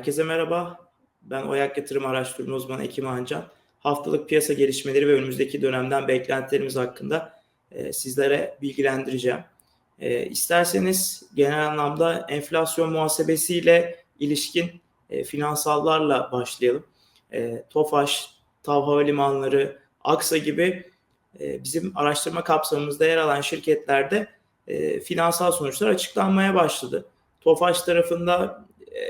Herkese merhaba. Ben Oyak Yatırım Araştırma Uzmanı Ekim Ancan. Haftalık piyasa gelişmeleri ve önümüzdeki dönemden beklentilerimiz hakkında e, sizlere bilgilendireceğim. E, isterseniz genel anlamda enflasyon muhasebesiyle ilişkin e, finansallarla başlayalım. E, TOFAŞ, TAV Havalimanları, AKSA gibi e, bizim araştırma kapsamımızda yer alan şirketlerde e, finansal sonuçlar açıklanmaya başladı. TOFAŞ tarafında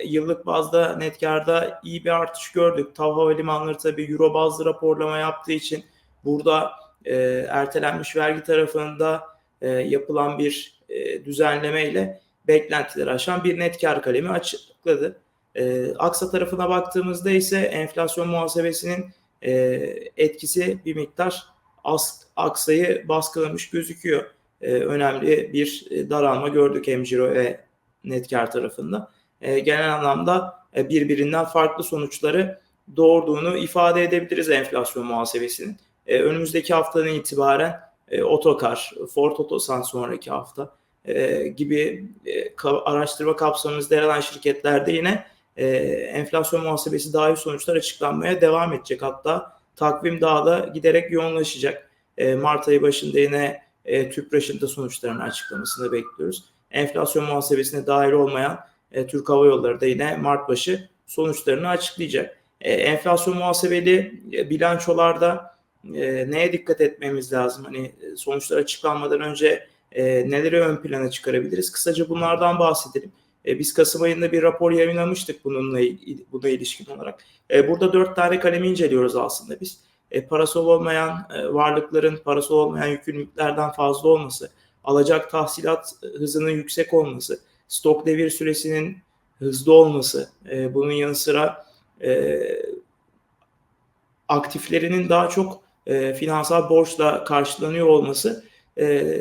yıllık bazda net karda iyi bir artış gördük. TAV Havalimanları tabii Euro bazlı raporlama yaptığı için burada e, ertelenmiş vergi tarafında e, yapılan bir e, düzenleme ile beklentileri aşan bir net kar kalemi açıkladı. E, Aksa tarafına baktığımızda ise enflasyon muhasebesinin e, etkisi bir miktar az, Aksa'yı baskılamış gözüküyor. E, önemli bir daralma gördük hem ciro ve net kar tarafında. E, genel anlamda e, birbirinden farklı sonuçları doğurduğunu ifade edebiliriz enflasyon muhasebesinin. E, önümüzdeki haftadan itibaren e, Otokar, Ford Otosan sonraki hafta e, gibi e, ka, araştırma kapsamımızda yer alan şirketlerde yine e, enflasyon muhasebesi dair sonuçlar açıklanmaya devam edecek. Hatta takvim daha da giderek yoğunlaşacak. E, Mart ayı başında yine e, TÜPRAŞ'ın da sonuçlarını açıklamasını bekliyoruz. Enflasyon muhasebesine dahil olmayan e, Türk Hava Yolları da yine Mart başı sonuçlarını açıklayacak. E, enflasyon muhasebeli e, bilançolarda neye dikkat etmemiz lazım? Hani sonuçlar açıklanmadan önce neleri ön plana çıkarabiliriz? Kısaca bunlardan bahsedelim. Biz Kasım ayında bir rapor yayınlamıştık bununla buna ilişkin olarak. Burada dört tane kalemi inceliyoruz aslında biz. Parasal olmayan varlıkların parasal olmayan yükümlülüklerden fazla olması, alacak tahsilat hızının yüksek olması, stok devir süresinin hızlı olması, e, bunun yanı sıra e, aktiflerinin daha çok e, finansal borçla karşılanıyor olması e,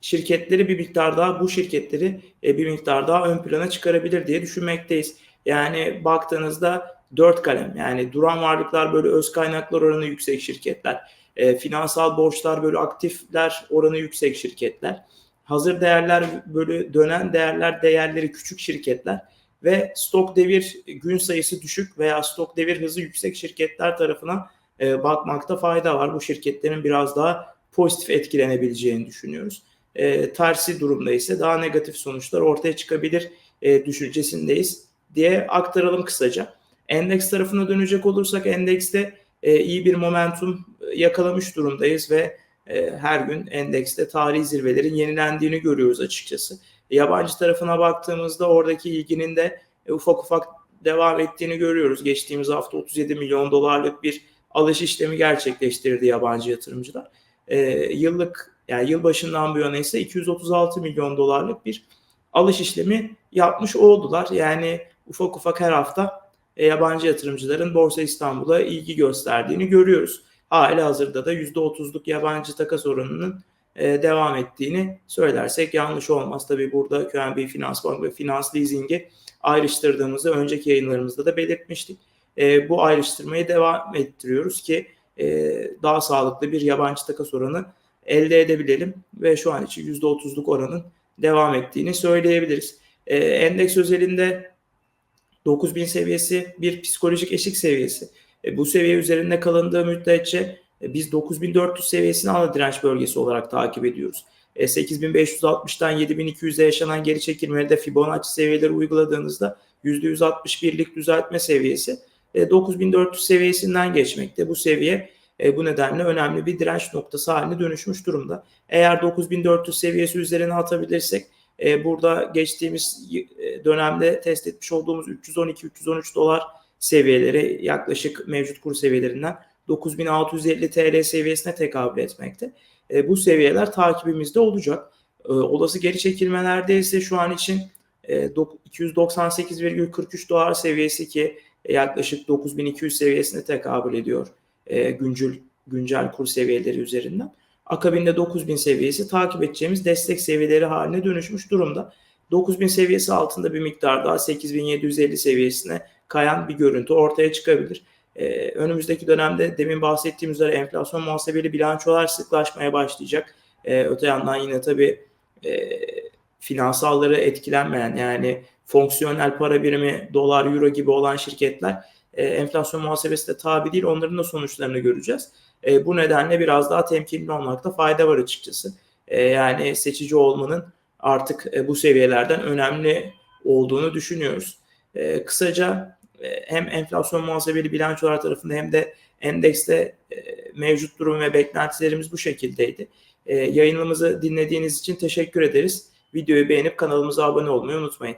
şirketleri bir miktar daha bu şirketleri e, bir miktar daha ön plana çıkarabilir diye düşünmekteyiz. Yani baktığınızda dört kalem yani duran varlıklar böyle öz kaynaklar oranı yüksek şirketler, e, finansal borçlar böyle aktifler oranı yüksek şirketler hazır değerler böyle dönen değerler değerleri küçük şirketler ve stok devir gün sayısı düşük veya stok devir hızı yüksek şirketler tarafına e, bakmakta fayda var. Bu şirketlerin biraz daha pozitif etkilenebileceğini düşünüyoruz. E, tersi durumda ise daha negatif sonuçlar ortaya çıkabilir e, düşüncesindeyiz diye aktaralım kısaca. Endeks tarafına dönecek olursak endekste e, iyi bir momentum yakalamış durumdayız ve e, her gün endekste tarihi zirvelerin yenilendiğini görüyoruz açıkçası. Yabancı tarafına baktığımızda oradaki ilginin de e, ufak ufak devam ettiğini görüyoruz. Geçtiğimiz hafta 37 milyon dolarlık bir alış işlemi gerçekleştirdi yabancı yatırımcılar. E, yıllık yani yılbaşından bu yana ise 236 milyon dolarlık bir alış işlemi yapmış oldular. Yani ufak ufak her hafta yabancı yatırımcıların Borsa İstanbul'a ilgi gösterdiğini görüyoruz hali hazırda da %30'luk yabancı takas oranının e, devam ettiğini söylersek yanlış olmaz. Tabi burada QNB Finans Bank ve Finans Leasing'i ayrıştırdığımızı önceki yayınlarımızda da belirtmiştik. E, bu ayrıştırmayı devam ettiriyoruz ki e, daha sağlıklı bir yabancı takas oranı elde edebilelim ve şu an için %30'luk oranın devam ettiğini söyleyebiliriz. E, endeks özelinde 9000 seviyesi bir psikolojik eşik seviyesi. E, bu seviye üzerinde kalındığı müddetçe e, biz 9400 seviyesini ana direnç bölgesi olarak takip ediyoruz. E, 8560'dan 7200'e yaşanan geri çekilmede Fibonacci seviyeleri uyguladığınızda %161'lik düzeltme seviyesi e, 9400 seviyesinden geçmekte. Bu seviye e, bu nedenle önemli bir direnç noktası haline dönüşmüş durumda. Eğer 9400 seviyesi üzerine atabilirsek e, burada geçtiğimiz e, dönemde test etmiş olduğumuz 312-313 dolar seviyeleri yaklaşık mevcut kur seviyelerinden 9650 TL seviyesine tekabül etmekte. E, bu seviyeler takibimizde olacak. E, olası geri çekilmelerde ise şu an için e, 298,43 dolar seviyesi ki yaklaşık 9200 seviyesine tekabül ediyor e, güncel güncel kur seviyeleri üzerinden. Akabinde 9000 seviyesi takip edeceğimiz destek seviyeleri haline dönüşmüş durumda. 9000 seviyesi altında bir miktar daha 8750 seviyesine kayan bir görüntü ortaya çıkabilir. Ee, önümüzdeki dönemde demin bahsettiğim üzere enflasyon muhasebeli bilançolar sıklaşmaya başlayacak. Ee, öte yandan yine tabii e, finansalları etkilenmeyen yani fonksiyonel para birimi dolar, euro gibi olan şirketler e, enflasyon muhasebesi de tabi değil. Onların da sonuçlarını göreceğiz. E, bu nedenle biraz daha temkinli olmakta fayda var açıkçası. E, yani seçici olmanın artık e, bu seviyelerden önemli olduğunu düşünüyoruz. E, kısaca e, hem enflasyon muhasebeli bilançolar tarafında hem de endekste e, mevcut durum ve beklentilerimiz bu şekildeydi. E, yayınımızı dinlediğiniz için teşekkür ederiz. Videoyu beğenip kanalımıza abone olmayı unutmayın.